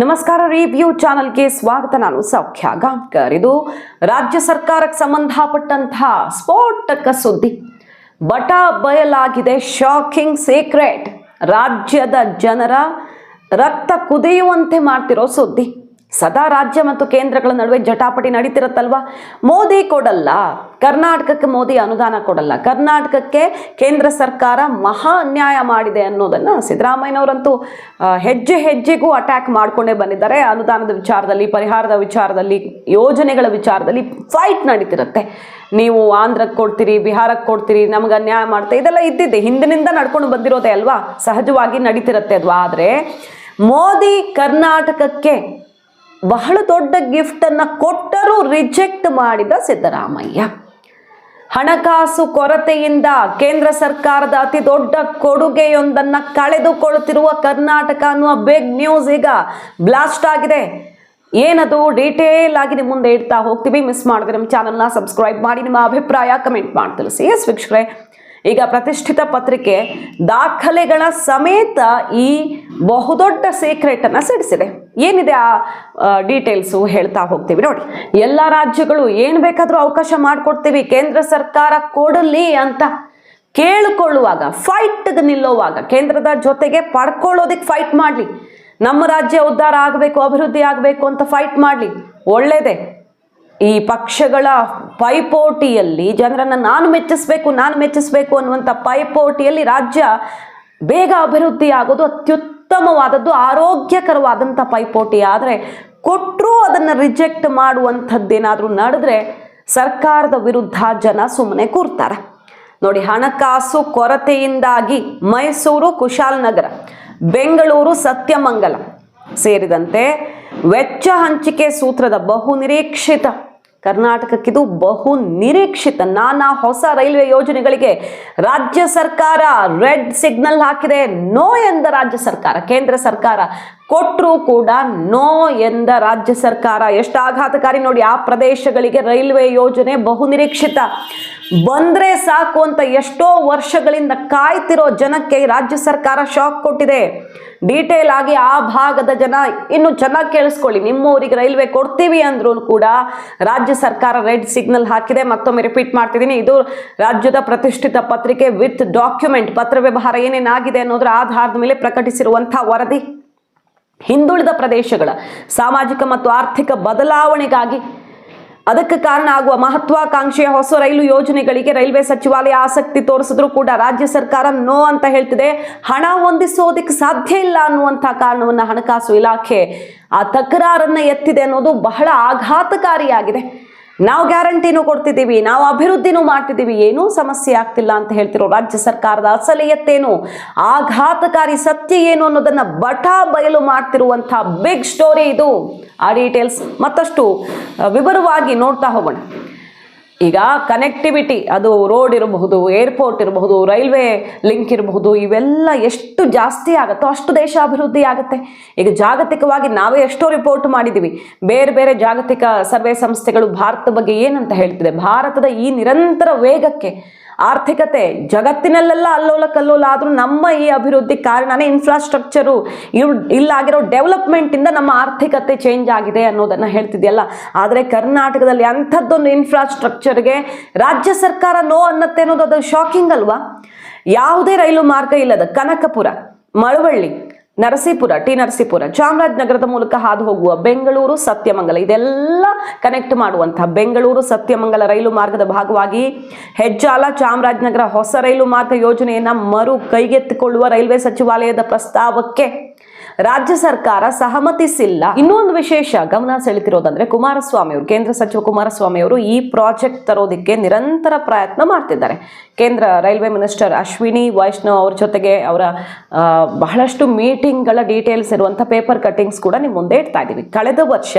ನಮಸ್ಕಾರ ರಿವ್ಯೂ ಚಾನಲ್ಗೆ ಸ್ವಾಗತ. ನಾನು ಸೌಖ್ಯ ಗಾಂಕರ್ ಇದು ರಾಜ್ಯ ಸರ್ಕಾರಕ್ಕೆ ಸಂಬಂಧಪಟ್ಟಂತಹ ಸ್ಫೋಟಕ ಸುದ್ದಿ. ಬಟ ಬಯಲಾಗಿದೆ ಶಾಕಿಂಗ್ ಸೀಕ್ರೆಟ್ ರಾಜ್ಯದ ಜನರ ರಕ್ತ ಕುದಿಯುವಂತೆ ಮಾಡ್ತಿರೋ ಸುದ್ದಿ. ಸದಾ ರಾಜ್ಯ ಮತ್ತು ಕೇಂದ್ರಗಳ ನಡುವೆ ಜಟಾಪಟಿ ನಡೀತಿರತ್ತಲ್ವಾ? ಮೋದಿ ಕೊಡಲ್ಲ. ಕರ್ನಾಟಕಕ್ಕೆ ಮೋದಿ ಅನುದಾನ ಕೊಡಲ್ಲ. ಕರ್ನಾಟಕಕ್ಕೆ ಕೇಂದ್ರ ಸರ್ಕಾರ ಮಹಾ ಅನ್ಯಾಯ ಮಾಡಿದೆ ಅನ್ನೋದನ್ನು ಸಿದ್ದರಾಮಯ್ಯನವರಂತೂ ಹೆಜ್ಜೆ ಹೆಜ್ಜೆಗೂ ಅಟ್ಯಾಕ್ ಮಾಡಿಕೊಂಡೇ ಬಂದಿದ್ದಾರೆ. ಅನುದಾನದ ವಿಚಾರದಲ್ಲಿ, ಪರಿಹಾರದ ವಿಚಾರದಲ್ಲಿ, ಯೋಜನೆಗಳ ವಿಚಾರದಲ್ಲಿ ಫೈಟ್ ನಡೀತಿರುತ್ತೆ. ನೀವು ಆಂಧ್ರಕ್ಕೆ ಕೊಡ್ತೀರಿ, ಬಿಹಾರಕ್ಕೆ ಕೊಡ್ತೀರಿ, ನಮ್ಗೆ ಅನ್ಯಾಯ ಮಾಡ್ತಾ, ಇದೆಲ್ಲ ಇದ್ದಿದ್ದೆ. ಹಿಂದಿನಿಂದ ನಡ್ಕೊಂಡು ಬಂದಿರೋದೇ ಅಲ್ವಾ? ಸಹಜವಾಗಿ ನಡೀತಿರುತ್ತೆ ಅದು. ಆದರೆ ಮೋದಿ ಕರ್ನಾಟಕಕ್ಕೆ ಬಹಳ ದೊಡ್ಡ ಗಿಫ್ಟನ್ನು ಕೊಟ್ಟರೂ ರಿಜೆಕ್ಟ್ ಮಾಡಿದ ಸಿದ್ದರಾಮಯ್ಯ. ಹಣಕಾಸು ಕೊರತೆಯಿಂದ ಕೇಂದ್ರ ಸರ್ಕಾರದ ಅತಿ ದೊಡ್ಡ ಕೊಡುಗೆಯೊಂದನ್ನು ಕಳೆದುಕೊಳ್ಳುತ್ತಿರುವ ಕರ್ನಾಟಕ ಅನ್ನುವ ಬಿಗ್ ನ್ಯೂಸ್ ಈಗ ಬ್ಲಾಸ್ಟ್ ಆಗಿದೆ. ಏನದು ಡೀಟೇಲ್ ಆಗಿ ನಿಮ್ಮ ಮುಂದೆ ಇಡ್ತಾ ಹೋಗ್ತೀವಿ. ಮಿಸ್ ಮಾಡಿದ್ರೆ ನಮ್ಮ ಚಾನಲ್ನ ಸಬ್ಸ್ಕ್ರೈಬ್ ಮಾಡಿ, ನಿಮ್ಮ ಅಭಿಪ್ರಾಯ ಕಮೆಂಟ್ ಮಾಡಿ ತಿಳಿಸಿ. ಎಸ್ ವೀಕ್ಷಕರೇ ಈಗ ಪ್ರತಿಷ್ಠಿತ ಪತ್ರಿಕೆ ದಾಖಲೆಗಳ ಸಮೇತ ಈ ಬಹುದೊಡ್ಡ ಸೀಕ್ರೆಟನ್ನು ಸಿಡಿಸಿದೆ. ಏನಿದೆ ಆ ಡೀಟೇಲ್ಸು ಹೇಳ್ತಾ ಹೋಗ್ತೀವಿ ನೋಡಿ. ಎಲ್ಲ ರಾಜ್ಯಗಳು ಏನು ಬೇಕಾದರೂ ಅವಕಾಶ ಮಾಡಿಕೊಡ್ತೀವಿ. ಕೇಂದ್ರ ಸರ್ಕಾರ ಕೊಡಲಿ ಅಂತ ಕೇಳಿಕೊಳ್ಳುವಾಗ ಫೈಟ್ಗೆ ನಿಲ್ಲುವಾಗ, ಕೇಂದ್ರದ ಜೊತೆಗೆ ಪಡ್ಕೊಳ್ಳೋದಕ್ಕೆ ಫೈಟ್ ಮಾಡಲಿ. ನಮ್ಮ ರಾಜ್ಯ ಉದ್ಧಾರ ಆಗಬೇಕು, ಅಭಿವೃದ್ಧಿ ಆಗಬೇಕು ಅಂತ ಫೈಟ್ ಮಾಡಲಿ. ಒಳ್ಳೇದೇ. ಈ ಪಕ್ಷಗಳ ಪೈಪೋಟಿಯಲ್ಲಿ ಜನರನ್ನು ನಾನು ಮೆಚ್ಚಿಸ್ಬೇಕು ನಾನು ಮೆಚ್ಚಿಸ್ಬೇಕು ಅನ್ನುವಂಥ ಪೈಪೋಟಿಯಲ್ಲಿ ರಾಜ್ಯ ಬೇಗ ಅಭಿವೃದ್ಧಿ ಆಗೋದು ಅತ್ಯುತ್ತಮವಾದದ್ದು, ಆರೋಗ್ಯಕರವಾದಂಥ ಪೈಪೋಟಿ. ಆದರೆ ಕೊಟ್ಟರೂ ಅದನ್ನು ರಿಜೆಕ್ಟ್ ಮಾಡುವಂಥದ್ದೇನಾದರೂ ನಡೆದ್ರೆ ಸರ್ಕಾರದ ವಿರುದ್ಧ ಜನ ಸುಮ್ಮನೆ ಕೂರ್ತಾರೆ. ನೋಡಿ, ಹಣಕಾಸು ಕೊರತೆಯಿಂದಾಗಿ ಮೈಸೂರು ಕುಶಾಲನಗರ ಬೆಂಗಳೂರು ಸತ್ಯಮಂಗಲ ಸೇರಿದಂತೆ ವೆಚ್ಚ ಹಂಚಿಕೆ ಸೂತ್ರದ ಬಹು ನಿರೀಕ್ಷಿತ ಕರ್ನಾಟಕಕ್ಕಿದು ಬಹು ನಿರೀಕ್ಷಿತ ನಾನಾ ಹೊಸ ರೈಲ್ವೆ ಯೋಜನೆಗಳಿಗೆ ರಾಜ್ಯ ಸರ್ಕಾರ ರೆಡ್ ಸಿಗ್ನಲ್ ಹಾಕಿದೆ. ನೋ ಎಂದ ರಾಜ್ಯ ಸರ್ಕಾರ, ಕೇಂದ್ರ ಸರ್ಕಾರ ಕೊಟ್ಟರೂ ಕೂಡ ನೋ ಎಂದ ರಾಜ್ಯ ಸರ್ಕಾರ. ಎಷ್ಟು ಆಘಾತಕಾರಿ ನೋಡಿ, ಆ ಪ್ರದೇಶಗಳಿಗೆ ರೈಲ್ವೆ ಯೋಜನೆ ಬಹುನಿರೀಕ್ಷಿತ. ಬಂದ್ರೆ ಸಾಕು ಅಂತ ಎಷ್ಟೋ ವರ್ಷಗಳಿಂದ ಕಾಯ್ತಿರೋ ಜನಕ್ಕೆ ರಾಜ್ಯ ಸರ್ಕಾರ ಶಾಕ್ ಕೊಟ್ಟಿದೆ. ಡೀಟೇಲ್ ಆಗಿ ಆ ಭಾಗದ ಜನ ಇನ್ನು ಚೆನ್ನಾಗಿ ಕೇಳಿಸ್ಕೊಳ್ಳಿ. ನಿಮ್ಮೂರಿಗೆ ರೈಲ್ವೆ ಕೊಡ್ತೀವಿ ಅಂದ್ರೂ ಕೂಡ ರಾಜ್ಯ ಸರ್ಕಾರ ರೆಡ್ ಸಿಗ್ನಲ್ ಹಾಕಿದೆ. ಮತ್ತೊಮ್ಮೆ ರಿಪೀಟ್ ಮಾಡ್ತಿದ್ದೀನಿ. ಇದು ರಾಜ್ಯದ ಪ್ರತಿಷ್ಠಿತ ಪತ್ರಿಕೆ ವಿತ್ ಡಾಕ್ಯುಮೆಂಟ್. ಪತ್ರ ವ್ಯವಹಾರ ಏನೇನಾಗಿದೆ ಅನ್ನೋದರ ಆಧಾರದ ಮೇಲೆ ಪ್ರಕಟಿಸಿರುವಂಥ ವರದಿ. ಹಿಂದುಳಿದ ಪ್ರದೇಶಗಳ ಸಾಮಾಜಿಕ ಮತ್ತು ಆರ್ಥಿಕ ಬದಲಾವಣೆಗಾಗಿ ಅದಕ್ಕೆ ಕಾರಣ ಆಗುವ ಮಹತ್ವಾಕಾಂಕ್ಷೆಯ ಹೊಸ ರೈಲು ಯೋಜನೆಗಳಿಗೆ ರೈಲ್ವೆ ಸಚಿವಾಲಯ ಆಸಕ್ತಿ ತೋರಿಸಿದ್ರು ಕೂಡ ರಾಜ್ಯ ಸರ್ಕಾರ ನೋ ಅಂತ ಹೇಳ್ತಿದೆ. ಹಣ ಹೊಂದಿಸೋದಕ್ಕೆ ಸಾಧ್ಯ ಇಲ್ಲ ಅನ್ನುವಂಥ ಕಾರಣವನ್ನು ಹಣಕಾಸು ಇಲಾಖೆ ಆ ತಕರಾರನ್ನ ಎತ್ತಿದೆ ಅನ್ನೋದು ಬಹಳ ಆಘಾತಕಾರಿಯಾಗಿದೆ. ನಾವು ಗ್ಯಾರಂಟಿನೂ ಕೊಡ್ತಿದ್ದೀವಿ, ನಾವು ಅಭಿವೃದ್ಧಿನೂ ಮಾಡ್ತಿದ್ದೀವಿ, ಏನೂ ಸಮಸ್ಯೆ ಆಗ್ತಿಲ್ಲ ಅಂತ ಹೇಳ್ತಿರೋ ರಾಜ್ಯ ಸರ್ಕಾರದ ಅಸಲಿಯತ್ತೇನು? ಆಘಾತಕಾರಿ ಸತ್ಯ ಏನು ಅನ್ನೋದನ್ನ ಬಟಾ ಬಯಲು ಮಾಡ್ತಿರುವಂಥ ಬಿಗ್ ಸ್ಟೋರಿ ಇದು. ಆ ಡೀಟೇಲ್ಸ್ ಮತ್ತಷ್ಟು ವಿವರವಾಗಿ ನೋಡ್ತಾ ಹೋಗೋಣ. ಈಗ ಕನೆಕ್ಟಿವಿಟಿ ಅದು ರೋಡ್ ಇರಬಹುದು ಏರ್ಪೋರ್ಟ್ ಇರಬಹುದು ರೈಲ್ವೆ ಲಿಂಕ್ ಇರಬಹುದು, ಇವೆಲ್ಲ ಎಷ್ಟು ಜಾಸ್ತಿ ಆಗುತ್ತೋ ಅಷ್ಟು ದೇಶ ಅಭಿವೃದ್ಧಿ ಆಗುತ್ತೆ. ಈಗ ಜಾಗತಿಕವಾಗಿ ನಾವೇ ಎಷ್ಟೋ ರಿಪೋರ್ಟ್ ಮಾಡಿದ್ದೀವಿ ಬೇರೆ ಬೇರೆ ಜಾಗತಿಕ ಸರ್ವೆ ಸಂಸ್ಥೆಗಳು ಭಾರತದ ಬಗ್ಗೆ ಏನಂತ ಹೇಳ್ತಿದೆ? ಭಾರತದ ಈ ನಿರಂತರ ವೇಗಕ್ಕೆ ಆರ್ಥಿಕತೆ ಜಗತ್ತಿನಲ್ಲೆಲ್ಲ ಅಲ್ಲೋಲ ಕಲ್ಲೋಲ ಆದರೂ ನಮ್ಮ ಈ ಅಭಿವೃದ್ಧಿ ಕಾರಣನೇ ಇನ್ಫ್ರಾಸ್ಟ್ರಕ್ಚರು ಇವ್ ಇಲ್ಲಾಗಿರೋ ಡೆವಲಪ್ಮೆಂಟಿಂದ ನಮ್ಮ ಆರ್ಥಿಕತೆ ಚೇಂಜ್ ಆಗಿದೆ ಅನ್ನೋದನ್ನು ಹೇಳ್ತಿದೆಯಲ್ಲ. ಆದರೆ ಕರ್ನಾಟಕದಲ್ಲಿ ಅಂಥದ್ದೊಂದು ಇನ್ಫ್ರಾಸ್ಟ್ರಕ್ಚರ್ಗೆ ರಾಜ್ಯ ಸರ್ಕಾರ ನೋ ಅನ್ನತ್ತೆ ಅನ್ನೋದು ಅದು ಶಾಕಿಂಗ್ ಅಲ್ವಾ? ಯಾವುದೇ ರೈಲು ಮಾರ್ಗ ಇಲ್ಲದ ಕನಕಪುರ, ಮಳವಳ್ಳಿ ನರಸೀಪುರ, ಟಿ ನರಸೀಪುರ ಚಾಮರಾಜನಗರದ ಮೂಲಕ ಹಾದು ಹೋಗುವ ಬೆಂಗಳೂರು ಸತ್ಯಮಂಗಲ. ಇದೆಲ್ಲ ಕನೆಕ್ಟ್ ಮಾಡುವಂತಹ ಬೆಂಗಳೂರು ಸತ್ಯಮಂಗಲ ರೈಲು ಮಾರ್ಗದ ಭಾಗವಾಗಿ ಹೆಜ್ಜಾಲ ಚಾಮರಾಜನಗರ ಹೊಸ ರೈಲು ಮಾರ್ಗ ಯೋಜನೆಯನ್ನ ಮರು ಕೈಗೆತ್ತಿಕೊಳ್ಳುವ ರೈಲ್ವೆ ಸಚಿವಾಲಯದ ಪ್ರಸ್ತಾವಕ್ಕೆ ರಾಜ್ಯ ಸರ್ಕಾರ ಸಹಮತಿಸಿಲ್ಲ. ಇನ್ನೊಂದು ವಿಶೇಷ ಗಮನ ಸೆಳೆತಿರೋದಂದ್ರೆ ಕುಮಾರಸ್ವಾಮಿ ಅವರು. ಕೇಂದ್ರ ಸಚಿವ ಕುಮಾರಸ್ವಾಮಿ ಅವರು ಈ ಪ್ರಾಜೆಕ್ಟ್ ತರೋದಕ್ಕೆ ನಿರಂತರ ಪ್ರಯತ್ನ ಮಾಡ್ತಿದ್ದಾರೆ. ಕೇಂದ್ರ ರೈಲ್ವೆ ಮಿನಿಸ್ಟರ್ ಅಶ್ವಿನಿ, ವೈಷ್ಣವ್ ಅವ್ರ ಜೊತೆಗೆ ಅವರ ಬಹಳಷ್ಟು ಮೀಟಿಂಗ್ಗಳ ಡೀಟೇಲ್ಸ್ ಇರುವಂಥ ಪೇಪರ್ ಕಟಿಂಗ್ಸ್ ಕೂಡ ನಿಮ್ಮ ಮುಂದೆ ಇಡ್ತಾ ಇದೀವಿ. ಕಳೆದ ವರ್ಷ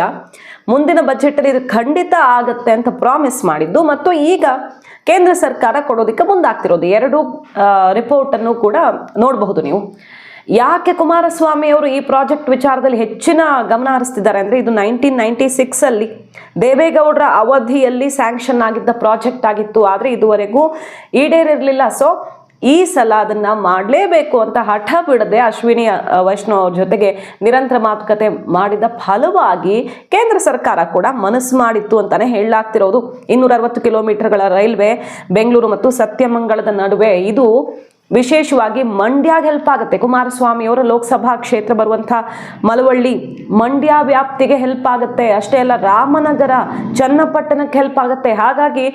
ಮುಂದಿನ ಬಜೆಟಲ್ಲಿ ಇದು ಖಂಡಿತ ಆಗುತ್ತೆ ಅಂತ ಪ್ರಾಮಿಸ್ ಮಾಡಿದ್ದು ಮತ್ತು ಈಗ ಕೇಂದ್ರ ಸರ್ಕಾರ ಕೊಡೋದಕ್ಕೆ ಮುಂದಾಗ್ತಿರೋದು. ಎರಡು ರಿಪೋರ್ಟನ್ನು ಕೂಡ ನೋಡಬಹುದು ನೀವು. ಯಾಕೆ ಕುಮಾರಸ್ವಾಮಿ ಅವರು ಈ ಪ್ರಾಜೆಕ್ಟ್ ವಿಚಾರದಲ್ಲಿ ಹೆಚ್ಚಿನ ಗಮನ ಹರಿಸ್ತಿದ್ದಾರೆ ಅಂದರೆ ಇದು ನೈನ್ಟೀನ್ ನೈಂಟಿ ಸಿಕ್ಸಲ್ಲಿ ದೇವೇಗೌಡರ ಅವಧಿಯಲ್ಲಿ ಸ್ಯಾಂಕ್ಷನ್ ಆಗಿದ್ದ ಪ್ರಾಜೆಕ್ಟ್ ಆಗಿತ್ತು. ಆದರೆ ಇದುವರೆಗೂ ಈಡೇರಿರಲಿಲ್ಲ. ಸೊ ಈ ಸಲ ಅದನ್ನ ಮಾಡಲೇಬೇಕು ಅಂತ ಹಠ ಬಿಡದೆ ಅಶ್ವಿನಿ ವೈಷ್ಣವ್ ಅವ್ರ ಜೊತೆಗೆ ನಿರಂತರ ಮಾತುಕತೆ ಮಾಡಿದ ಫಲವಾಗಿ ಕೇಂದ್ರ ಸರ್ಕಾರ ಕೂಡ ಮನಸ್ಸು ಮಾಡಿತ್ತು ಅಂತಾನೆ ಹೇಳಲಾಗ್ತಿರೋದು. ಇನ್ನೂರ ಅರವತ್ತು ಕಿಲೋಮೀಟರ್ಗಳ ರೈಲ್ವೆ ಬೆಂಗಳೂರು ಮತ್ತು ಸತ್ಯಮಂಗಳದ ನಡುವೆ ಇದು ವಿಶೇಷವಾಗಿ ಮಂಡ್ಯಗೆ ಹೆಲ್ಪ್ ಆಗುತ್ತೆ. ಕುಮಾರಸ್ವಾಮಿ ಅವರ ಲೋಕಸಭಾ ಕ್ಷೇತ್ರ ಬರುವಂಥ ಮಲವಳ್ಳಿ ಮಂಡ್ಯ ವ್ಯಾಪ್ತಿಗೆ ಹೆಲ್ಪ್ ಆಗುತ್ತೆ. ಅಷ್ಟೇ ಅಲ್ಲ, ರಾಮನಗರ, ಚನ್ನಪಟ್ಟಣಕ್ಕೆ ಹೆಲ್ಪ್ ಆಗುತ್ತೆ. ಹಾಗಾಗಿ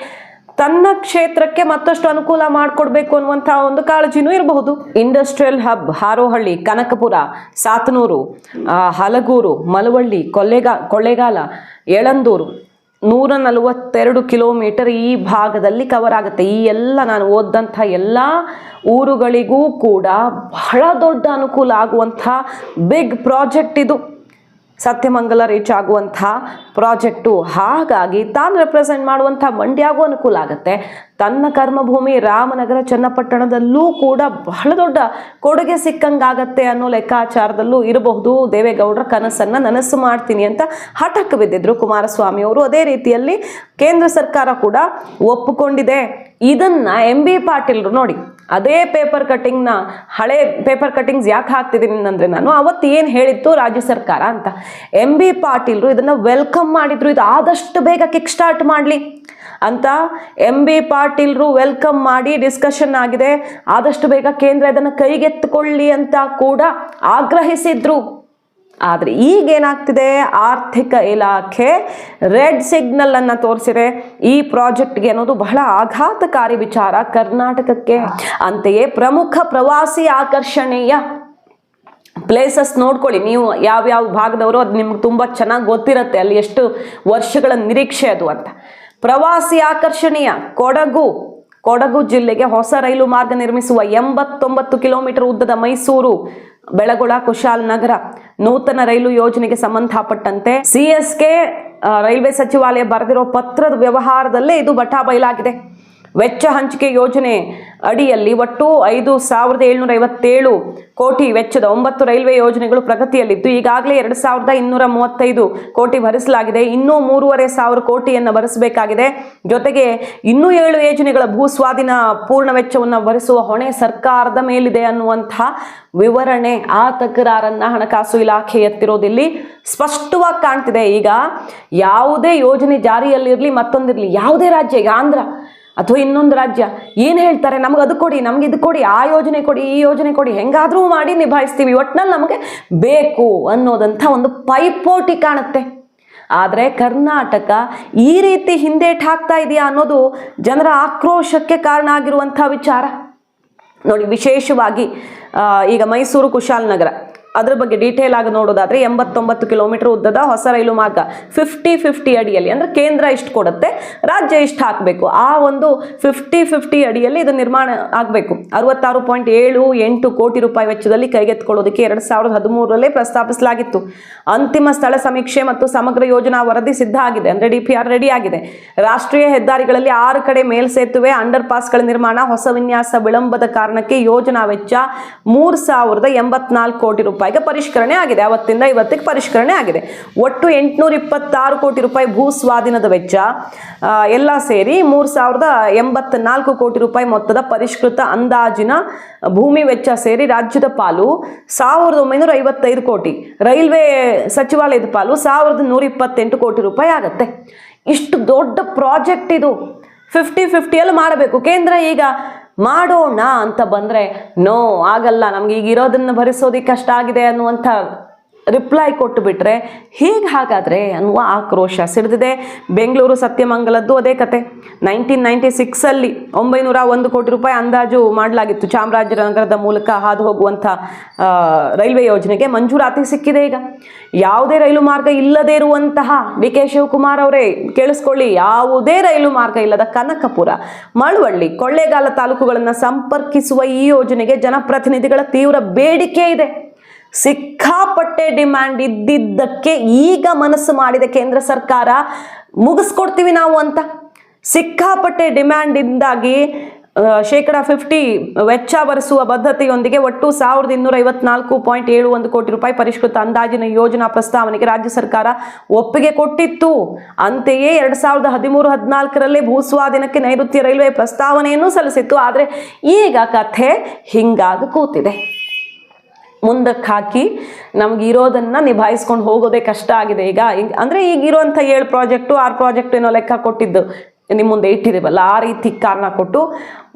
ತನ್ನ ಕ್ಷೇತ್ರಕ್ಕೆ ಮತ್ತಷ್ಟು ಅನುಕೂಲ ಮಾಡಿಕೊಡ್ಬೇಕು ಅನ್ನುವಂಥ ಒಂದು ಕಾಳಜಿನೂ ಇರಬಹುದು. ಇಂಡಸ್ಟ್ರಿಯಲ್ ಹಬ್ ಹಾರೋಹಳ್ಳಿ, ಕನಕಪುರ, ಸಾತನೂರು ಹಲಗೂರು, ಮಲವಳ್ಳಿ, ಕೊಲ್ಲೆಗಾ, ಕೊಳ್ಳೇಗಾಲ ಯಳಂದೂರು ನೂರ ನಲವತ್ತೆರಡು ಕಿಲೋಮೀಟರ್ ಈ ಭಾಗದಲ್ಲಿ ಕವರ್ ಆಗುತ್ತೆ. ಈ ಎಲ್ಲ ನಾನು ಓದಂಥ ಎಲ್ಲ ಊರುಗಳಿಗೂ ಕೂಡ ಬಹಳ ದೊಡ್ಡ ಅನುಕೂಲ ಆಗುವಂಥ ಬಿಗ್ ಪ್ರಾಜೆಕ್ಟ್ ಇದು. ಸತ್ಯಮಂಗಲ ರೀಚ್ ಆಗುವಂಥ ಪ್ರಾಜೆಕ್ಟು ಹಾಗಾಗಿ ತಾನು ರೆಪ್ರೆಸೆಂಟ್ ಮಾಡುವಂಥ ಮಂಡ್ಯಾಗೂ ಅನುಕೂಲ ಆಗುತ್ತೆ. ತನ್ನ ಕರ್ಮಭೂಮಿ ರಾಮನಗರ ಚನ್ನಪಟ್ಟಣದಲ್ಲೂ ಕೂಡ ಬಹಳ ದೊಡ್ಡ ಕೊಡುಗೆ ಸಿಕ್ಕಂಗಾಗತ್ತೆ ಅನ್ನೋ ಲೆಕ್ಕಾಚಾರದಲ್ಲೂ ಇರಬಹುದು. ದೇವೇಗೌಡರ ಕನಸನ್ನ ನನಸು ಮಾಡ್ತೀನಿ ಅಂತ ಹಠಕ್ಕೆ ಬಿದ್ದಿದ್ರು ಕುಮಾರಸ್ವಾಮಿ ಅವರು. ಅದೇ ರೀತಿಯಲ್ಲಿ ಕೇಂದ್ರ ಸರ್ಕಾರ ಕೂಡ ಒಪ್ಪಿಕೊಂಡಿದೆ. ಇದನ್ನ ಎಂ ಬಿ ಪಾಟೀಲ್ರು ನೋಡಿ, ಅದೇ ಪೇಪರ್ ಕಟ್ಟಿಂಗ್ನ ಹಳೆ ಪೇಪರ್ ಕಟಿಂಗ್ಸ್ ಯಾಕೆ ಹಾಕ್ತಿದ್ದೀನಿ ಅಂದರೆ ನಾನು ಅವತ್ತು ಏನು ಹೇಳಿತ್ತು ರಾಜ್ಯ ಸರ್ಕಾರ ಅಂತ. ಎಂ ಬಿ ಪಾಟೀಲ್ರು ಇದನ್ನ ವೆಲ್ಕಮ್ ಮಾಡಿದ್ರು. ಇದು ಆದಷ್ಟು ಬೇಗ ಕಿಕ್ ಸ್ಟಾರ್ಟ್ ಮಾಡಲಿ. ಅಂತ ಎಂ ಬಿ ಪಾಟೀಲ್ರು ವೆಲ್ಕಮ್ ಮಾಡಿ ಡಿಸ್ಕಷನ್ ಆಗಿದೆ. ಆದಷ್ಟು ಬೇಗ ಕೇಂದ್ರ ಇದನ್ನು ಕೈಗೆತ್ತಿಕೊಳ್ಳಿ ಅಂತ ಕೂಡ ಆಗ್ರಹಿಸಿದ್ರು. ಆದರೆ ಈಗ ಏನಾಗ್ತಿದೆ? ಆರ್ಥಿಕ ಇಲಾಖೆ ರೆಡ್ ಸಿಗ್ನಲ್ ಅನ್ನ ತೋರಿಸಿದೆ. ಈ ಪ್ರಾಜೆಕ್ಟ್ಗೆ ಅನ್ನೋದು ಬಹಳ ಆಘಾತಕಾರಿ ವಿಚಾರ ಕರ್ನಾಟಕಕ್ಕೆ. ಅಂತೆಯೇ ಪ್ರಮುಖ ಪ್ರವಾಸಿ ಆಕರ್ಷಣೆಯ ಪ್ಲೇಸಸ್ ನೋಡ್ಕೊಳ್ಳಿ. ನೀವು ಯಾವ್ಯಾವ ಭಾಗದವರು, ಅದು ನಿಮ್ಗೆ ತುಂಬ ಚೆನ್ನಾಗಿ ಗೊತ್ತಿರುತ್ತೆ ಅಲ್ಲಿ ಎಷ್ಟು ವರ್ಷಗಳ ನಿರೀಕ್ಷೆ ಅದು ಅಂತ. ಪ್ರವಾಸಿ ಆಕರ್ಷಣೀಯ ಕೊಡಗು ಕೊಡಗು ಜಿಲ್ಲೆಗೆ ಹೊಸ ರೈಲು ಮಾರ್ಗ ನಿರ್ಮಿಸುವ ಎಂಬತ್ತೊಂಬತ್ತು ಕಿಲೋಮೀಟರ್ ಉದ್ದದ ಮೈಸೂರು, ಬೆಳಗೊಳ ಕುಶಾಲನಗರ ನೂತನ ರೈಲು ಯೋಜನೆಗೆ ಸಂಬಂಧಪಟ್ಟಂತೆ ಸಿಎಸ್ಕೆ ರೈಲ್ವೆ ಸಚಿವಾಲಯ ಬರೆದಿರೋ ಪತ್ರದ ವ್ಯವಹಾರದಲ್ಲೇ ಇದು ಬಟಾ ಬಯಲಾಗಿದೆ ವೆಚ್ಚ ಹಂಚಿಕೆ ಯೋಜನೆ ಅಡಿಯಲ್ಲಿ ಒಟ್ಟು ಐದು ಸಾವಿರದ ಏಳ್ನೂರ ಐವತ್ತೇಳು ಕೋಟಿ ವೆಚ್ಚದ ಒಂಬತ್ತು ರೈಲ್ವೆ ಯೋಜನೆಗಳು ಪ್ರಗತಿಯಲ್ಲಿದ್ದು, ಈಗಾಗಲೇ ಎರಡು ಸಾವಿರದ ಇನ್ನೂರ ಮೂವತ್ತೈದು ಕೋಟಿ ಭರಿಸಲಾಗಿದೆ. ಇನ್ನೂ ಮೂರುವರೆ ಸಾವಿರ ಕೋಟಿಯನ್ನು ಭರಿಸಬೇಕಾಗಿದೆ. ಜೊತೆಗೆ ಇನ್ನೂ ಏಳು ಯೋಜನೆಗಳ ಭೂ ಸ್ವಾಧೀನ ಪೂರ್ಣ ವೆಚ್ಚವನ್ನು ಭರಿಸುವ ಹೊಣೆ ಸರ್ಕಾರದ ಮೇಲಿದೆ ಅನ್ನುವಂತಹ ವಿವರಣೆ ಆ ತಕರಾರನ್ನ ಹಣಕಾಸು ಇಲಾಖೆ ಎತ್ತಿರೋದಿಲ್ಲಿ ಸ್ಪಷ್ಟವಾಗಿ ಕಾಣ್ತಿದೆ. ಈಗ ಯಾವುದೇ ಯೋಜನೆ ಜಾರಿಯಲ್ಲಿರಲಿ, ಮತ್ತೊಂದಿರಲಿ, ಯಾವುದೇ ರಾಜ್ಯ, ಈಗ ಆಂಧ್ರ ಅಥವಾ ಇನ್ನೊಂದು ರಾಜ್ಯ, ಏನು ಹೇಳ್ತಾರೆ? ನಮ್ಗೆ ಅದು ಕೊಡಿ, ನಮ್ಗೆ ಇದು ಕೊಡಿ, ಆ ಯೋಜನೆ ಕೊಡಿ, ಈ ಯೋಜನೆ ಕೊಡಿ, ಹೆಂಗಾದರೂ ಮಾಡಿ ನಿಭಾಯಿಸ್ತೀವಿ. ಒಟ್ಟಿನಲ್ಲಿ ನಮಗೆ ಬೇಕು ಅನ್ನೋದಂಥ ಒಂದು ಪೈಪೋಟಿ ಕಾಣುತ್ತೆ. ಆದರೆ ಕರ್ನಾಟಕ ಈ ರೀತಿ ಹಿಂದೇಟ್ ಹಾಕ್ತಾ ಇದೆಯಾ ಅನ್ನೋದು ಜನರ ಆಕ್ರೋಶಕ್ಕೆ ಕಾರಣ ಆಗಿರುವಂಥ ವಿಚಾರ. ನೋಡಿ, ವಿಶೇಷವಾಗಿ ಈಗ ಮೈಸೂರು ಕುಶಾಲನಗರ ಅದ್ರ ಬಗ್ಗೆ ಡೀಟೇಲ್ ಆಗಿ ನೋಡೋದಾದ್ರೆ ಎಂಬತ್ತೊಂಬತ್ತು ಕಿಲೋಮೀಟರ್ ಉದ್ದದ ಹೊಸ ರೈಲು ಮಾರ್ಗ ಫಿಫ್ಟಿ ಫಿಫ್ಟಿ ಅಡಿಯಲ್ಲಿ. ಅಂದ್ರೆ ಕೇಂದ್ರ ಇಷ್ಟು ಕೊಡುತ್ತೆ, ರಾಜ್ಯ ಇಷ್ಟು ಹಾಕಬೇಕು. ಆ ಒಂದು ಫಿಫ್ಟಿ ಫಿಫ್ಟಿ ಅಡಿಯಲ್ಲಿ ಇದು ನಿರ್ಮಾಣ ಆಗಬೇಕು. ಅರವತ್ತಾರು ಪಾಯಿಂಟ್ ಏಳು ಎಂಟು ಕೋಟಿ ರೂಪಾಯಿ ವೆಚ್ಚದಲ್ಲಿ ಕೈಗೆತ್ತಿಕೊಳ್ಳೋದಕ್ಕೆ ಎರಡು ಸಾವಿರದ ಪ್ರಸ್ತಾಪಿಸಲಾಗಿತ್ತು. ಅಂತಿಮ ಸ್ಥಳ ಸಮೀಕ್ಷೆ ಮತ್ತು ಸಮಗ್ರ ಯೋಜನಾ ವರದಿ ಸಿದ್ಧ ಆಗಿದೆ. ಅಂದ್ರೆ ಡಿ ರೆಡಿ ಆಗಿದೆ. ರಾಷ್ಟ್ರೀಯ ಹೆದ್ದಾರಿಗಳಲ್ಲಿ ಆರು ಕಡೆ ಮೇಲ್ಸೇತುವೆ ಅಂಡರ್ ಪಾಸ್ಗಳ ನಿರ್ಮಾಣ, ಹೊಸ ವಿನ್ಯಾಸ ವಿಳಂಬದ ಕಾರಣಕ್ಕೆ ಯೋಜನಾ ವೆಚ್ಚ ಮೂರು ಸಾವಿರದ ಎಂಬತ್ನಾಲ್ಕು ಕೋಟಿ ರೂಪಾಯಿಗೆ ಪರಿಷ್ಕರಣೆ ಆಗಿದೆ. ಅವತ್ತಿಂದ ಇವತ್ತಿಗೆ ಪರಿಷ್ಕರಣೆ ಆಗಿದೆ. ಒಟ್ಟು ಎಂಟುನೂರ ಇಪ್ಪತ್ತಾರು ಕೋಟಿ ರೂಪಾಯಿ ಭೂ ಸ್ವಾಧೀನದ ವೆಚ್ಚ ಎಲ್ಲ ಸೇರಿ ಮೂರು ಸಾವಿರದ ಎಂಬತ್ನಾಲ್ಕು ಕೋಟಿ ರೂಪಾಯಿ ಮೊತ್ತದ ಪರಿಷ್ಕೃತ ಅಂದಾಜಿನ ಭೂಮಿ ವೆಚ್ಚ ಸೇರಿ ರಾಜ್ಯದ ಪಾಲು ಸಾವಿರದ ಒಂಬೈನೂರ ಐವತ್ತೈದು ಕೋಟಿ. ರೈಲ್ವೆ ಸಚಿವಾಲಯದ ಪಾಲು ಸಾವಿರದ ನೂರ ಇಪ್ಪತ್ತೆಂಟು ಕೋಟಿ ರೂಪಾಯಿ ಆಗುತ್ತೆ. ಇಷ್ಟು ದೊಡ್ಡ ಪ್ರಾಜೆಕ್ಟ್ ಇದು. ಫಿಫ್ಟಿ ಫಿಫ್ಟಿಯಲ್ಲಿ ಮಾಡಬೇಕು. ಕೇಂದ್ರ ಈಗ ಮಾಡೋಣ ಅಂತ ಬಂದರೆ ನೋ ಆಗಲ್ಲ. ನಮ್ಗೆ ಈಗ ಇರೋದನ್ನು ಭರಿಸೋದಕ್ಕೆ ಕಷ್ಟ ಆಗಿದೆ ಅನ್ನುವಂಥ ರಿಪ್ಲೈ ಕೊಟ್ಟು ಬಿಟ್ರೆ ಹೇಗೆ ಹಾಗಾದರೆ ಅನ್ನುವ ಆಕ್ರೋಶ ಸಿಡಿದಿದೆ. ಬೆಂಗಳೂರು ಸತ್ಯಮಂಗಲದ್ದು ಅದೇ ಕತೆ. ನೈನ್ಟೀನ್ ನೈಂಟಿ ಸಿಕ್ಸಲ್ಲಿ ಒಂಬೈನೂರ ಒಂದು ಕೋಟಿ ರೂಪಾಯಿ ಅಂದಾಜು ಮಾಡಲಾಗಿತ್ತು ಚಾಮರಾಜನಗರದ ಮೂಲಕ ಹಾದು ಹೋಗುವಂಥ ರೈಲ್ವೆ ಯೋಜನೆಗೆ. ಮಂಜೂರಾತಿ ಸಿಕ್ಕಿದೆ ಈಗ. ಯಾವುದೇ ರೈಲು ಮಾರ್ಗ ಇಲ್ಲದೇ ಇರುವಂತಹ ಡಿ ಕೆ ಶಿವಕುಮಾರ್ ಅವರೇ, ಕೇಳಿಸ್ಕೊಳ್ಳಿ, ಯಾವುದೇ ರೈಲು ಮಾರ್ಗ ಇಲ್ಲದ ಕನಕಪುರ, ಮಳವಳ್ಳಿ, ಕೊಳ್ಳೇಗಾಲ ತಾಲೂಕುಗಳನ್ನು ಸಂಪರ್ಕಿಸುವ ಈ ಯೋಜನೆಗೆ ಜನಪ್ರತಿನಿಧಿಗಳ ತೀವ್ರ ಬೇಡಿಕೆ ಇದೆ. ಸಿಕ್ಕಾಪಟ್ಟೆ ಡಿಮ್ಯಾಂಡ್ ಇದ್ದಿದ್ದಕ್ಕೆ ಈಗ ಮನಸ್ಸು ಮಾಡಿದ ಕೇಂದ್ರ ಸರ್ಕಾರ ಮುಗಿಸ್ಕೊಡ್ತೀವಿ ನಾವು ಅಂತ. ಸಿಕ್ಕಾಪಟ್ಟೆ ಡಿಮ್ಯಾಂಡ್ ಇಂದಾಗಿ ಶೇಕಡ ಫಿಫ್ಟಿ ವೆಚ್ಚ ಬರೆಸುವ ಬದ್ಧತೆಯೊಂದಿಗೆ ಒಟ್ಟು ಸಾವಿರದ ಇನ್ನೂರ ಐವತ್ನಾಲ್ಕು ಪಾಯಿಂಟ್ ಏಳು ಒಂದು ಕೋಟಿ ರೂಪಾಯಿ ಪರಿಷ್ಕೃತ ಅಂದಾಜಿನ ಯೋಜನಾ ಪ್ರಸ್ತಾವನೆಗೆ ರಾಜ್ಯ ಸರ್ಕಾರ ಒಪ್ಪಿಗೆ ಕೊಟ್ಟಿತ್ತು. ಅಂತೆಯೇ ಎರಡ್ ಸಾವಿರದ ಹದಿಮೂರು ಹದಿನಾಲ್ಕರಲ್ಲೇ ಭೂಸ್ವಾಧೀನಕ್ಕೆ ನೈಋತ್ಯ ರೈಲ್ವೆ ಪ್ರಸ್ತಾವನೆಯನ್ನು ಸಲ್ಲಿಸಿತ್ತು. ಆದರೆ ಈಗ ಕಥೆ ಹಿಂಗಾಗಿ ಕೂತಿದೆ. ಮುಂದಕ್ಕೆ ಹಾಕಿ ನಮ್ಗೆ ಇರೋದನ್ನ ನಿಭಾಯಿಸ್ಕೊಂಡು ಹೋಗೋದೇ ಕಷ್ಟ ಆಗಿದೆ. ಈಗ ಅಂದ್ರೆ ಈಗ ಏಳು ಪ್ರಾಜೆಕ್ಟು ಆರು ಪ್ರಾಜೆಕ್ಟ್ ಏನೋ ಲೆಕ್ಕ ಕೊಟ್ಟಿದ್ದು ನಿಮ್ಮ ಮುಂದೆ ಇಟ್ಟಿದ್ದೀವಲ್ಲ, ಆ ರೀತಿ ಕಾರಣ ಕೊಟ್ಟು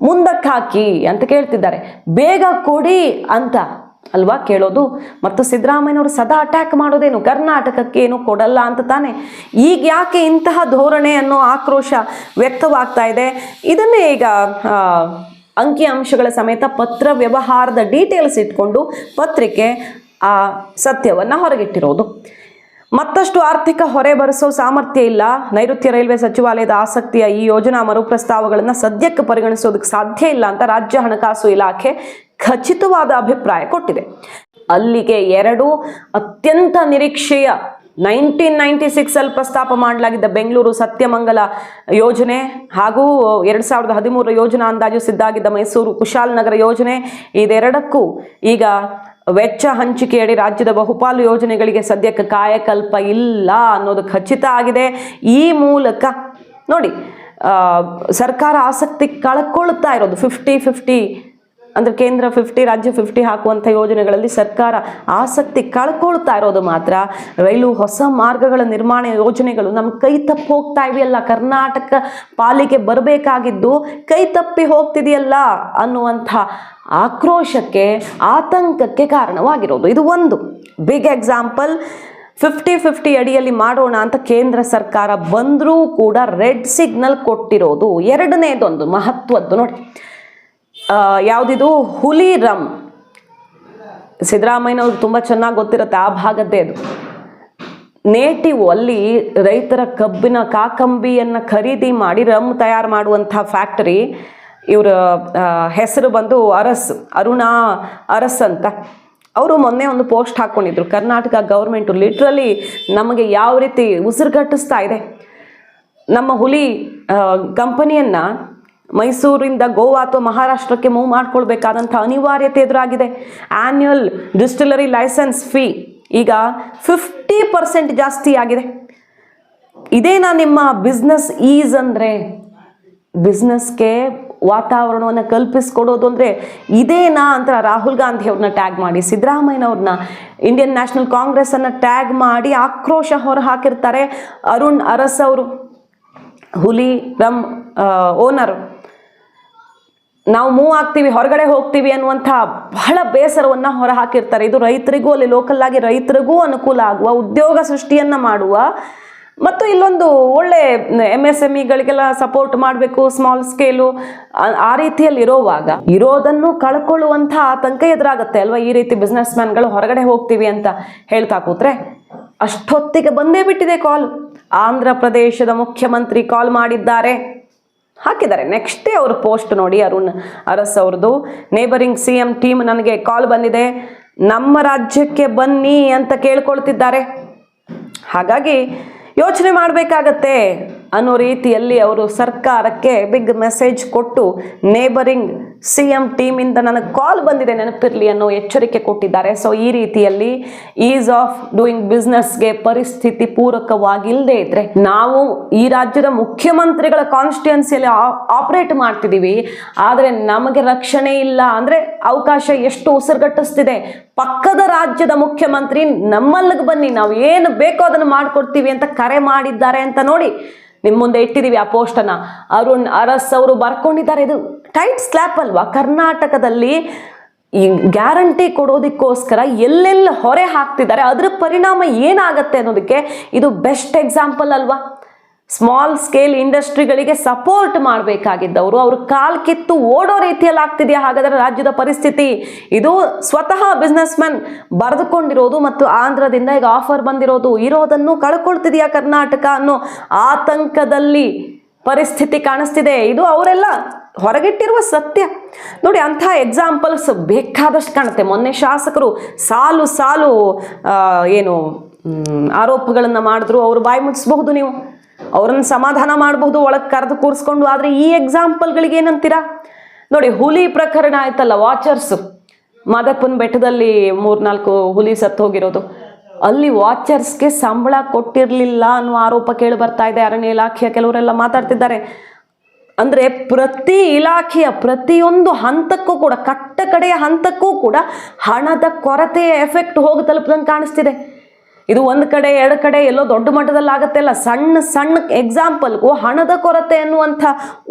ಮುಂದಕ್ಕೆ ಹಾಕಿ ಅಂತ ಕೇಳ್ತಿದ್ದಾರೆ. ಬೇಗ ಕೊಡಿ ಅಂತ ಅಲ್ವಾ ಕೇಳೋದು? ಮತ್ತು ಸಿದ್ದರಾಮಯ್ಯನವರು ಸದಾ ಅಟ್ಯಾಕ್ ಮಾಡೋದೇನು? ಕರ್ನಾಟಕಕ್ಕೆ ಏನು ಕೊಡಲ್ಲ ಅಂತ ತಾನೆ? ಈಗ ಯಾಕೆ ಇಂತಹ ಧೋರಣೆ ಅನ್ನೋ ಆಕ್ರೋಶ ವ್ಯಕ್ತವಾಗ್ತಾ ಇದೆ? ಇದನ್ನೇ ಈಗ ಆ, ಅಂಕಿ ಅಂಶಗಳ ಸಮೇತ ಪತ್ರ ವ್ಯವಹಾರದ ಡೀಟೇಲ್ಸ್ ಇಟ್ಕೊಂಡು ಪತ್ರಿಕೆ ಆ ಸತ್ಯವನ್ನು ಹೊರಗಿಟ್ಟಿರೋದು. ಮತ್ತಷ್ಟು ಆರ್ಥಿಕ ಹೊರೆ ಬರೆಸೋ ಸಾಮರ್ಥ್ಯ ಇಲ್ಲ. ನೈಋತ್ಯ ರೈಲ್ವೆ ಸಚಿವಾಲಯದ ಆಸಕ್ತಿಯ ಈ ಯೋಜನಾ ಮರುಪ್ರಸ್ತಾವಗಳನ್ನು ಸದ್ಯಕ್ಕೆ ಪರಿಗಣಿಸೋದಕ್ಕೆ ಸಾಧ್ಯ ಇಲ್ಲ ಅಂತ ರಾಜ್ಯ ಹಣಕಾಸು ಇಲಾಖೆ ಖಚಿತವಾದ ಅಭಿಪ್ರಾಯ ಕೊಟ್ಟಿದೆ. ಅಲ್ಲಿಗೆ ಎರಡು ಅತ್ಯಂತ ನಿರೀಕ್ಷೆಯ ನೈನ್ಟೀನ್ ನೈಂಟಿ ಸಿಕ್ಸ್ ಅಲ್ಲಿ ಪ್ರಸ್ತಾಪ ಮಾಡಲಾಗಿದ್ದ ಬೆಂಗಳೂರು ಸತ್ಯಮಂಗಲ ಯೋಜನೆ ಹಾಗೂ ಎರಡು ಸಾವಿರದ ಹದಿಮೂರರ ಯೋಜನಾ ಅಂದಾಜು ಸಿದ್ಧಾಗಿದ್ದ ಮೈಸೂರು ಕುಶಾಲನಗರ ಯೋಜನೆ, ಇದೆರಡಕ್ಕೂ ಈಗ ವೆಚ್ಚ ಹಂಚಿಕೆಯಡಿ ರಾಜ್ಯದ ಬಹುಪಾಲು ಯೋಜನೆಗಳಿಗೆ ಸದ್ಯಕ್ಕೆ ಕಾಯಕಲ್ಪ ಇಲ್ಲ ಅನ್ನೋದು ಖಚಿತ ಆಗಿದೆ. ಈ ಮೂಲಕ ನೋಡಿ ಸರ್ಕಾರ ಆಸಕ್ತಿ ಕಳ್ಕೊಳ್ತಾ ಇರೋದು ಫಿಫ್ಟಿ ಫಿಫ್ಟಿ ಅಂದ್ರೆ ಕೇಂದ್ರ ಫಿಫ್ಟಿ ರಾಜ್ಯ ಫಿಫ್ಟಿ ಹಾಕುವಂಥ ಯೋಜನೆಗಳಲ್ಲಿ ಸರ್ಕಾರ ಆಸಕ್ತಿ ಕಳ್ಕೊಳ್ತಾ ಇರೋದು ಮಾತ್ರ. ರೈಲು ಹೊಸ ಮಾರ್ಗಗಳ ನಿರ್ಮಾಣ ಯೋಜನೆಗಳು ನಮ್ಮ ಕೈ ತಪ್ಪಿ ಹೋಗ್ತಾ ಇವೆಯಲ್ಲ. ಕರ್ನಾಟಕ ಪಾಲಿಗೆ ಬರಬೇಕಾಗಿದ್ದು ಕೈ ತಪ್ಪಿ ಹೋಗ್ತಿದೆಯಲ್ಲ ಅನ್ನುವಂಥ ಆಕ್ರೋಶಕ್ಕೆ, ಆತಂಕಕ್ಕೆ ಕಾರಣವಾಗಿರೋದು. ಇದು ಒಂದು ಬಿಗ್ ಎಕ್ಸಾಂಪಲ್ ಫಿಫ್ಟಿ ಫಿಫ್ಟಿ ಅಡಿಯಲ್ಲಿ ಮಾಡೋಣ ಅಂತ ಕೇಂದ್ರ ಸರ್ಕಾರ ಬಂದರೂ ಕೂಡ ರೆಡ್ ಸಿಗ್ನಲ್ ಕೊಟ್ಟಿರೋದು ಎರಡನೇದೊಂದು ಮಹತ್ವದ್ದು. ನೋಡಿ ಯಾವುದಿದು? ಹುಲಿ ರಮ್ ಸಿದ್ದರಾಮಯ್ಯನವ್ರು ತುಂಬ ಚೆನ್ನಾಗಿ ಗೊತ್ತಿರುತ್ತೆ ಆ ಭಾಗದ್ದೇ ಅದು. ನೇಟಿವ್ ಅಲ್ಲಿ ರೈತರ ಕಬ್ಬಿನ ಕಾಕಂಬಿಯನ್ನು ಖರೀದಿ ಮಾಡಿ ರಮ್ ತಯಾರು ಮಾಡುವಂಥ ಫ್ಯಾಕ್ಟರಿ ಇವರ ಹೆಸರು ಬಂದು ಅರಸ್, ಅರುಣಾ ಅರಸ್ ಅಂತ. ಅವರು ಮೊನ್ನೆ ಒಂದು ಪೋಸ್ಟ್ ಹಾಕ್ಕೊಂಡಿದ್ರು ಕರ್ನಾಟಕ ಗೌರ್ಮೆಂಟು ಲಿಟ್ರಲಿ ನಮಗೆ ಯಾವ ರೀತಿ ಉಸಿರುಗಟ್ಟಿಸ್ತಾ ಇದೆ. ನಮ್ಮ ಹುಲಿ ಕಂಪನಿಯನ್ನು ಮೈಸೂರಿಂದ ಗೋವಾ ಅಥವಾ ಮಹಾರಾಷ್ಟ್ರಕ್ಕೆ ಮೂವ್ ಮಾಡ್ಕೊಳ್ಬೇಕಾದಂಥ ಅನಿವಾರ್ಯತೆ ಎದುರಾಗಿದೆ. ಆ್ಯನ್ಯುಯಲ್ ಡಿಸ್ಟಿಲರಿ ಲೈಸೆನ್ಸ್ ಫೀ ಈಗ ಫಿಫ್ಟಿ ಪರ್ಸೆಂಟ್ ಜಾಸ್ತಿ ಆಗಿದೆ. ಇದೇನಾ ನಿಮ್ಮ ಬಿಸ್ನೆಸ್ ಈಸ್ ಅಂದರೆ? ಬಿಸ್ನೆಸ್ಗೆ ವಾತಾವರಣವನ್ನು ಕಲ್ಪಿಸ್ಕೊಡೋದು ಅಂದರೆ ಇದೇನಾ ಅಂತ ರಾಹುಲ್ ಗಾಂಧಿ ಅವ್ರನ್ನ ಟ್ಯಾಗ್ ಮಾಡಿ ಸಿದ್ದರಾಮಯ್ಯನವ್ರನ್ನ ಇಂಡಿಯನ್ ನ್ಯಾಷನಲ್ ಕಾಂಗ್ರೆಸ್ಸನ್ನು ಟ್ಯಾಗ್ ಮಾಡಿ ಆಕ್ರೋಶ ಹೊರ ಹಾಕಿರ್ತಾರೆ ಅರುಣ್ ಅರಸ್ ಅವರು. ಹುಲಿ ರಮ್ ಓನರ್ ನಾವು ಮೂವ್ ಆಗ್ತೀವಿ, ಹೊರಗಡೆ ಹೋಗ್ತೀವಿ ಅನ್ನುವಂಥ ಬಹಳ ಬೇಸರವನ್ನು ಹೊರ ಹಾಕಿರ್ತಾರೆ ಇದು ರೈತರಿಗೂ ಅಲ್ಲಿ ಲೋಕಲ್ ಆಗಿ ರೈತರಿಗೂ ಅನುಕೂಲ ಆಗುವ ಉದ್ಯೋಗ ಸೃಷ್ಟಿಯನ್ನ ಮಾಡುವ ಮತ್ತು ಇಲ್ಲೊಂದು ಒಳ್ಳೆ ಎಂ ಎಸ್ ಎಂ ಇಗಳಿಗೆಲ್ಲ ಸಪೋರ್ಟ್ ಮಾಡಬೇಕು ಸ್ಮಾಲ್ ಸ್ಕೇಲು ಆ ರೀತಿಯಲ್ಲಿ ಇರೋವಾಗ. ಇರೋದನ್ನು ಕಳ್ಕೊಳ್ಳುವಂಥ ಆತಂಕ ಎದುರಾಗುತ್ತೆ ಅಲ್ವಾ ಈ ರೀತಿ ಬಿಸ್ನೆಸ್ ಮ್ಯಾನ್ಗಳು ಹೊರಗಡೆ ಹೋಗ್ತೀವಿ ಅಂತ ಹೇಳ್ತಾ ಕೂತ್ರೆ? ಅಷ್ಟೊತ್ತಿಗೆ ಬಂದೇ ಬಿಟ್ಟಿದೆ ಕಾಲ್ ಆಂಧ್ರ ಪ್ರದೇಶದ ಮುಖ್ಯಮಂತ್ರಿ ಕಾಲ್ ಮಾಡಿದ್ದಾರೆ. ಹಾಕಿದ್ದಾರೆ. ಡೇ ಅವರು ಪೋಸ್ಟ್ ನೋಡಿ ಅರುಣ್ ಅರಸ್ ಅವ್ರದ್ದು ನೇಬರಿಂಗ್ ಸಿ ಎಂ ಟೀಮ್ ನನಗೆ ಕಾಲ್ ಬಂದಿದೆ. ನಮ್ಮ ರಾಜ್ಯಕ್ಕೆ ಬನ್ನಿ ಅಂತ ಕೇಳ್ಕೊಳ್ತಿದ್ದಾರೆ. ಹಾಗಾಗಿ ಯೋಚನೆ ಮಾಡಬೇಕಾಗತ್ತೆ. ಅನ್ನೋ ರೀತಿಯಲ್ಲಿ ಅವರು ಸರ್ಕಾರಕ್ಕೆ ಬಿಗ್ ಮೆಸೇಜ್ ಕೊಟ್ಟು ನೇಬರಿಂಗ್ ಸಿ ಎಂ ಟೀಮಿಂದ ನನಗೆ ಕಾಲ್ ಬಂದಿದೆ, ನೆನಪಿರಲಿ ಅನ್ನೋ ಎಚ್ಚರಿಕೆ ಕೊಟ್ಟಿದ್ದಾರೆ. ಸೊ ಈ ರೀತಿಯಲ್ಲಿ ಈಸ್ ಆಫ್ ಡೂಯಿಂಗ್ ಬಿಸ್ನೆಸ್ಗೆ ಪರಿಸ್ಥಿತಿ ಪೂರಕವಾಗಿಲ್ಲದೆ ಇದ್ರೆ, ನಾವು ಈ ರಾಜ್ಯದ ಮುಖ್ಯಮಂತ್ರಿಗಳ ಕಾನ್ಸ್ಟಿಟ್ಯೂನ್ಸಿಯಲ್ಲಿ ಆಪರೇಟ್ ಮಾಡ್ತಿದ್ದೀವಿ ಆದರೆ ನಮಗೆ ರಕ್ಷಣೆ ಇಲ್ಲ ಅಂದರೆ ಅವಕಾಶ ಎಷ್ಟು ಉಸಿರುಗಟ್ಟಿಸ್ತಿದೆ. ಪಕ್ಕದ ರಾಜ್ಯದ ಮುಖ್ಯಮಂತ್ರಿ, ನಮ್ಮಲ್ಲಿಗೆ ಬನ್ನಿ, ನಾವು ಏನು ಬೇಕೋ ಅದನ್ನು ಮಾಡಿಕೊಡ್ತೀವಿ ಅಂತ ಕರೆ ಮಾಡಿದ್ದಾರೆ ಅಂತ ನೋಡಿ. ನಿಮ್ಮ ಮುಂದೆ ಇಟ್ಟಿದ್ದೀವಿ ಆ ಪೋಸ್ಟನ್ನು ಅರುಣ್ ಅರಸ್ ಅವರು ಬರ್ಕೊಂಡಿದ್ದಾರೆ. ಇದು ಟೈಟ್ ಸ್ಲ್ಯಾಪ್ ಅಲ್ವಾ? ಕರ್ನಾಟಕದಲ್ಲಿ ಈ ಗ್ಯಾರಂಟಿ ಕೊಡೋದಕ್ಕೋಸ್ಕರ ಎಲ್ಲೆಲ್ಲ ಹೊರೆ ಹಾಕ್ತಿದ್ದಾರೆ. ಅದರ ಪರಿಣಾಮ ಏನಾಗತ್ತೆ ಅನ್ನೋದಕ್ಕೆ ಇದು ಬೆಸ್ಟ್ ಎಕ್ಸಾಂಪಲ್ ಅಲ್ವಾ? ಸ್ಮಾಲ್ ಸ್ಕೇಲ್ ಇಂಡಸ್ಟ್ರಿಗಳಿಗೆ ಸಪೋರ್ಟ್ ಮಾಡಬೇಕಾಗಿದ್ದವರು, ಅವರು ಕಾಲ್ ಕಿತ್ತು ಓಡೋ ರೀತಿಯಲ್ಲಿ ಆಗ್ತಿದೆಯಾ? ಹಾಗಾದರೆ ರಾಜ್ಯದ ಪರಿಸ್ಥಿತಿ ಇದು ಸ್ವತಃ ಬಿಸ್ನೆಸ್ ಮ್ಯಾನ್ ಬರೆದುಕೊಂಡಿರೋದು ಮತ್ತು ಆಂಧ್ರದಿಂದ ಈಗ ಆಫರ್ ಬಂದಿರೋದು ಇರೋದನ್ನು ಕಳ್ಕೊಳ್ತಿದೆಯಾ ಕರ್ನಾಟಕ ಅನ್ನೋ ಆತಂಕದಲ್ಲಿ ಪರಿಸ್ಥಿತಿ ಕಾಣಿಸ್ತಿದೆ. ಇದು ಅವರೆಲ್ಲ ಹೊರಗಿಟ್ಟಿರುವ ಸತ್ಯ. ನೋಡಿ, ಅಂಥ ಎಕ್ಸಾಂಪಲ್ಸ್ ಬೇಕಾದಷ್ಟು ಕಾಣುತ್ತೆ. ಮೊನ್ನೆ ಶಾಸಕರು ಸಾಲು ಸಾಲು ಏನು ಆರೋಪಗಳನ್ನು ಮಾಡಿದ್ರು. ಅವರು ಬಾಯಿ ಮುಚ್ಚಿಸಬಹುದು ನೀವು. ಅವ್ರನ್ನ ಸಮಾಧಾನ ಮಾಡಬಹುದು, ಒಳಗೆ ಕರೆದು ಕೂರಿಸ್ಕೊಂಡು. ಆದರೆ ಈ ಎಕ್ಸಾಂಪಲ್ಗಳಿಗೆ ಏನಂತೀರಾ? ನೋಡಿ, ಹುಲಿ ಪ್ರಕರಣ ಆಯ್ತಲ್ಲ ವಾಚರ್ಸ್ ಮಾದಪ್ಪನ ಬೆಟ್ಟದಲ್ಲಿ ಮೂರ್ನಾಲ್ಕು ಹುಲಿ ಸತ್ತು ಹೋಗಿರೋದು. ಅಲ್ಲಿ ವಾಚರ್ಸ್ಗೆ ಸಂಬಳ ಕೊಟ್ಟಿರಲಿಲ್ಲ ಅನ್ನೋ ಆರೋಪ ಕೇಳಿ ಬರ್ತಾ ಇದೆ. ಅರಣ್ಯ ಇಲಾಖೆಯ ಕೆಲವರೆಲ್ಲ ಮಾತಾಡ್ತಿದ್ದಾರೆ. ಅಂದರೆ ಪ್ರತಿ ಇಲಾಖೆಯ ಪ್ರತಿಯೊಂದು ಹಂತಕ್ಕೂ ಕೂಡ ಕಟ್ಟ ಕಡೆಯ ಹಂತಕ್ಕೂ ಕೂಡ ಹಣದ ಕೊರತೆಯ ಎಫೆಕ್ಟ್ ಹೋಗಿ ತಲುಪದಂಗೆ ಕಾಣಿಸ್ತಿದೆ. ಇದು ಒಂದು ಕಡೆ, ಎರಡು ಕಡೆ, ಎಲ್ಲೋ ದೊಡ್ಡ ಮಟ್ಟದಲ್ಲಿ ಆಗುತ್ತೆ ಅಲ್ಲ? ಸಣ್ಣ ಸಣ್ಣ ಎಕ್ಸಾಂಪಲ್ಗೂ ಹಣದ ಕೊರತೆ ಅನ್ನುವಂಥ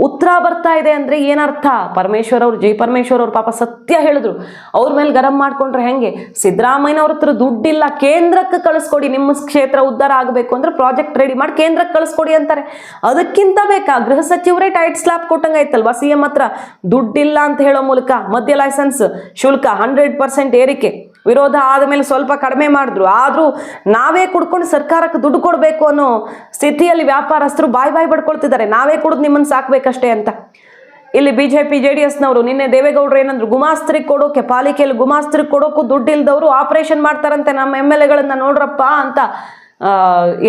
ಉತ್ತರ ಬರ್ತಾ ಇದೆ ಅಂದರೆ ಏನರ್ಥ? ಪರಮೇಶ್ವರ್ ಅವರು, ಜೈ ಪರಮೇಶ್ವರ್ ಅವ್ರ ಪಾಪ ಸತ್ಯ ಹೇಳಿದ್ರು. ಅವ್ರ ಮೇಲೆ ಗರಂ ಮಾಡ್ಕೊಂಡ್ರೆ ಹೆಂಗೆ? ಸಿದ್ದರಾಮಯ್ಯ ಅವ್ರ ಹತ್ರ ದುಡ್ಡಿಲ್ಲ, ಕೇಂದ್ರಕ್ಕೆ ಕಳಿಸ್ಕೊಡಿ, ನಿಮ್ಮ ಕ್ಷೇತ್ರ ಉದ್ಧಾರ ಆಗಬೇಕು ಅಂದ್ರೆ ಪ್ರಾಜೆಕ್ಟ್ ರೆಡಿ ಮಾಡಿ ಕೇಂದ್ರಕ್ಕೆ ಕಳಿಸ್ಕೊಡಿ ಅಂತಾರೆ. ಅದಕ್ಕಿಂತ ಬೇಕಾ? ಗೃಹ ಸಚಿವರೇ ಟೈಟ್ ಸ್ಲಾಪ್ ಕೊಟ್ಟಂಗೆ ಆಯ್ತಲ್ವಾ? ಸಿ ಎಂ ಹತ್ರ? ದುಡ್ಡಿಲ್ಲ ಅಂತ ಹೇಳೋ ಮೂಲಕ ಮದ್ಯ ಲೈಸೆನ್ಸ್ ಶುಲ್ಕ ಹಂಡ್ರೆಡ್ ಪರ್ಸೆಂಟ್ ಏರಿಕೆ. ವಿರೋಧ ಆದಮೇಲೆ ಸ್ವಲ್ಪ ಕಡಿಮೆ ಮಾಡಿದ್ರು. ಆದರೂ ನಾವೇ ಕುಡ್ಕೊಂಡು ಸರ್ಕಾರಕ್ಕೆ ದುಡ್ಡು ಕೊಡಬೇಕು ಅನ್ನೋ ಸ್ಥಿತಿಯಲ್ಲಿ ವ್ಯಾಪಾರಸ್ಥರು ಬಾಯ್ ಬಾಯ್ ಪಡ್ಕೊಳ್ತಿದ್ದಾರೆ. ನಾವೇ ಕುಡಿದು ನಿಮ್ಮನ್ನು ಸಾಕಬೇಕಷ್ಟೇ ಅಂತ. ಇಲ್ಲಿ B J P J D ಎಸ್ನವರು ನಿನ್ನೆ ದೇವೇಗೌಡರು ಏನಂದ್ರು ಗುಮಾಸ್ತ್ರಿಗೆ ಕೊಡೋಕೆ, ಪಾಲಿಕೆಯಲ್ಲಿ ಗುಮಾಸ್ತ್ರಿಗೆ ಕೊಡೋಕ್ಕೂ ದುಡ್ಡು ಇಲ್ದವರು ಆಪರೇಷನ್ ಮಾಡ್ತಾರಂತೆ ನಮ್ಮ ಎಂ ಎಲ್ ಎಗಳನ್ನ ನೋಡ್ರಪ್ಪ ಅಂತ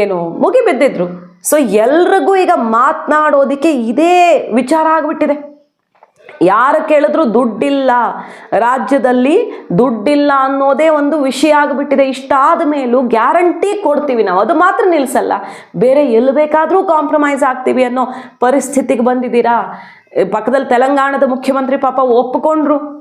ಏನು ಮುಗಿ ಬಿದ್ದಿದ್ರು ಸೊ ಎಲ್ರಿಗೂ ಈಗ ಮಾತನಾಡೋದಕ್ಕೆ ಇದೇ ವಿಚಾರ ಆಗ್ಬಿಟ್ಟಿದೆ. ಯಾರು ಕೇಳಿದ್ರು ದುಡ್ಡಿಲ್ಲ. ರಾಜ್ಯದಲ್ಲಿ ದುಡ್ಡಿಲ್ಲ ಅನ್ನೋದೇ ಒಂದು ವಿಷಯ ಆಗಿಬಿಟ್ಟಿದೆ. ಇಷ್ಟಾದ ಮೇಲೂ ಗ್ಯಾರಂಟಿ ಕೊಡ್ತೀವಿ ನಾವು. ಅದು ಮಾತ್ರ ನಿಲ್ಲಿಸಲ್ಲ ಬೇರೆ ಎಲ್ಲಿ ಬೇಕಾದರೂ ಕಾಂಪ್ರಮೈಸ್ ಆಗ್ತೀವಿ ಅನ್ನೋ ಪರಿಸ್ಥಿತಿಗೆ ಬಂದಿದ್ದೀರಾ? ಪಕ್ಕದಲ್ಲಿ ತೆಲಂಗಾಣದ ಮುಖ್ಯಮಂತ್ರಿ ಪಾಪ ಒಪ್ಪಿಕೊಂಡ್ರು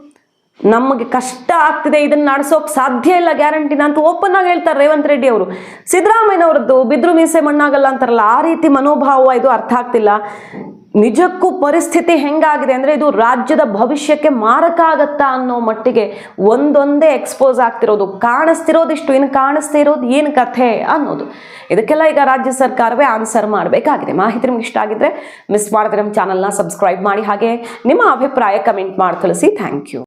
ನಮಗೆ ಕಷ್ಟ ಆಗ್ತಿದೆ. ಇದನ್ನು ನಡೆಸೋಕೆ ಸಾಧ್ಯ ಇಲ್ಲ ಗ್ಯಾರಂಟಿನ ಅಂತ ಓಪನ್ ಆಗಿ ಹೇಳ್ತಾರೆ ರೇವಂತ್ ರೆಡ್ಡಿ ಅವರು. ಸಿದ್ದರಾಮಯ್ಯನವ್ರದ್ದು ಬಿದ್ರು ಮೀಸೆ ಮಣ್ಣಾಗಲ್ಲ ಅಂತಾರಲ್ಲ. ಆ ರೀತಿ ಮನೋಭಾವ ಇದು ಅರ್ಥ ಆಗ್ತಿಲ್ಲ. ನಿಜಕ್ಕೂ ಪರಿಸ್ಥಿತಿ ಹೆಂಗಾಗಿದೆ ಅಂದರೆ ಇದು ರಾಜ್ಯದ ಭವಿಷ್ಯಕ್ಕೆ ಮಾರಕ ಆಗತ್ತಾ ಅನ್ನೋ ಮಟ್ಟಿಗೆ ಒಂದೊಂದೇ ಎಕ್ಸ್ಪೋಸ್ ಆಗ್ತಿರೋದು. ಕಾಣಿಸ್ತಿರೋದಿಷ್ಟು, ಇನ್ನು ಕಾಣಿಸ್ತಾ ಇರೋದು ಏನು ಕಥೆ ಅನ್ನೋದು. ಇದಕ್ಕೆಲ್ಲ ಈಗ ರಾಜ್ಯ ಸರ್ಕಾರವೇ ಆನ್ಸರ್ ಮಾಡಬೇಕಾಗಿದೆ. ಮಾಹಿತಿ ನಿಮ್ಗೆ ಇಷ್ಟ ಆಗಿದ್ರೆ ಮಿಸ್ ಮಾಡಿದ್ರೆ ನಮ್ಮ ಚಾನಲ್ನ ಸಬ್ಸ್ಕ್ರೈಬ್ ಮಾಡಿ. ಹಾಗೆ ನಿಮ್ಮ ಅಭಿಪ್ರಾಯ ಕಮೆಂಟ್ ಮಾಡಿ ತಿಳಿಸಿ ಥ್ಯಾಂಕ್ ಯು